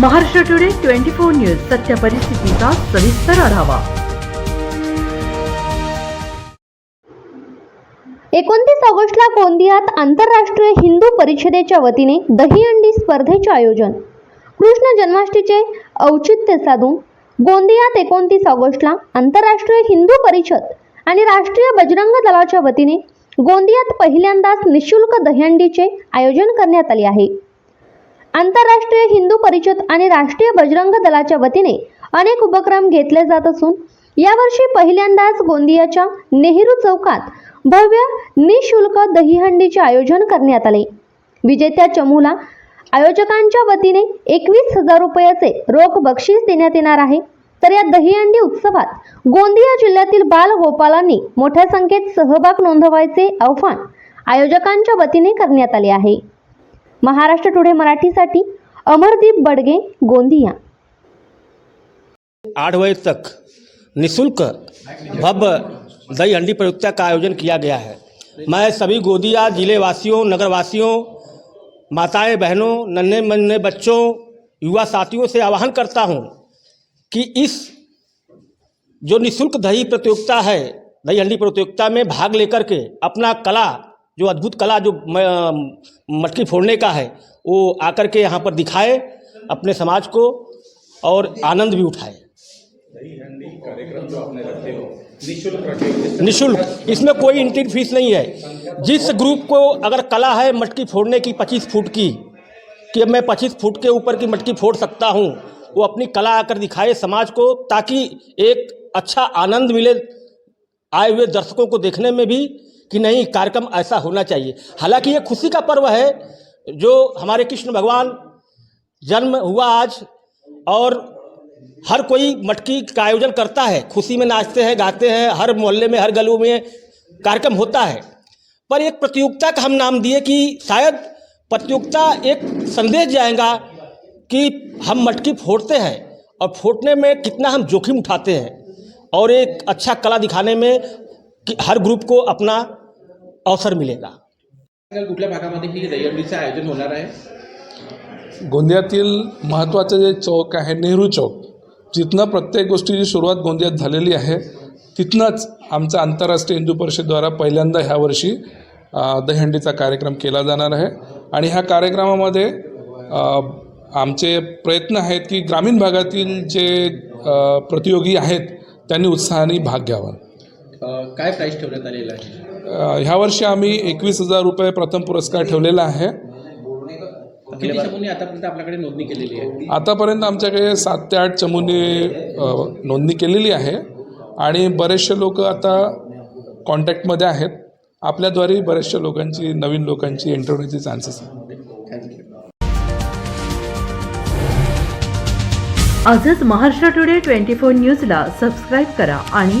Maharashtra today twenty four news सत्य परिस्थितीचा सविस्तर आढावा. एकोणतीस ऑगस्टला गोंदियात आंतरराष्ट्रीय हिंदू परिषदेच्या वतीने दहीहंडी स्पर्धेचे आयोजन. कृष्ण जन्माष्टमीचे औचित्य साधून गोंदियात एकोणतीस ऑगस्टला आंतरराष्ट्रीय हिंदू परिषद आणि राष्ट्रीय बजरंग दलाच्या वतीने गोंदियात पहिल्यांदाच निशुल्क दहीहंडीचे आयोजन करण्यात आले आहे. आंतरराष्ट्रीय हिंदू परिषद आणि राष्ट्रीय बजरंग दलाच्या वतीने अनेक उपक्रम घेतले जात असून यावर्षी पहिल्यांदाच गोंदियाच्या नेहरू चौकात भव्य निशुल्क दहीहंडीचे आयोजन करण्यात आले. विजेत्या चमूला आयोजकांच्या वतीने एकवीस हजार रुपयाचे रोख बक्षीस देण्यात येणार आहे. तर या दहीहंडी उत्सवात गोंदिया जिल्ह्यातील बालगोपालांनी मोठ्या संख्येत सहभाग नोंदवायचे आव्हान आयोजकांच्या वतीने करण्यात आले आहे. महाराष्ट्र टुडे मराठीसाठी अमरदीप बडगे गोंदिया. आठ बजे तक निशुल्क भव्य दही हंडी प्रतियोगिता का आयोजन किया गया है? मैं सभी गोदिया ज़िले वासियों नगर वासियों माताएँ, बहनों, नन्हे मन्ने बच्चों, युवा साथियों से आह्वान करता हूँ कि इस जो निशुल्क दही प्रतियोगिता है, दही हंडी प्रतियोगिता में भाग लेकर के अपना कला जो अद्भुत कला जो मटकी फोड़ने का है, वो आकर के यहाँ पर दिखाए अपने समाज को और आनंद भी उठाए। निशुल्क। इसमें कोई इंट्री फ़ीस नहीं है। जिस ग्रुप को अगर कला है मटकी फोड़ने की, पच्चीस फुट की, कि मैं पच्चीस फुट के ऊपर की मटकी फोड़ सकता हूँ, वो अपनी कला आकर दिखाए समाज को, ताकि एक अच्छा आनंद मिले आए हुए दर्शकों को देखने में भी कि नहीं, कार्यक्रम ऐसा होना चाहिए। हालाँकि ये खुशी का पर्व है, जो हमारे कृष्ण भगवान जन्म हुआ आज, और हर कोई मटकी का आयोजन करता है, खुशी में नाचते हैं, गाते हैं, हर मोहल्ले में, हर गलों में कार्यक्रम होता है। पर एक प्रतियोगिता का हम नाम दिए कि शायद प्रतियोगिता एक संदेश जाएगा कि हम मटकी फोड़ते हैं, और फोड़ने में कितना हम जोखिम उठाते हैं, और एक अच्छा कला दिखाने में कि हर ग्रुप को अपना अवसर मिलेगा। कुठल्या भागामध्ये ही दहीहंडीचं आयोजन होणार आहे? गोंदियातील महत्त्वाचं जे चौक आहे नेहरू चौक जिथनं प्रत्येक गोष्टीची सुरुवात गोंदियात झालेली आहे तिथनंच आमचा आंतरराष्ट्रीय हिंदू परिषदद्वारा पहिल्यांदा ह्या वर्षी दहीहंडीचा कार्यक्रम केला जाणार आहे. आणि ह्या कार्यक्रमामध्ये आमचे प्रयत्न आहेत की ग्रामीण भागातील जे प्रतियोगी आहेत त्यांनी उत्साहाने भाग घ्यावा. काय प्राईस ठेवण्यात आलेलं आहे? ह्या वर्षी आम्ही एकवीस हजार रुपये प्रथम पुरस्कार ठेवलेला आहे. किती चमूंनी आतापर्यंत आपल्याकडे नोंदणी केलेली आहे? आतापर्यंत आमच्याकडे सात ते आठ चमूंनी नोंदणी केलेली आहे. आणि बरेचसे लोक आता कॉन्टॅक्टमध्ये आहेत. आपल्याद्वारे बऱ्याचशा लोकांची नवीन लोकांची एंटर होण्याचे चान्सेस आजच महाराष्ट्र टुडे ट्वेंटी फोर न्यूजला सबस्क्राईब करा आणि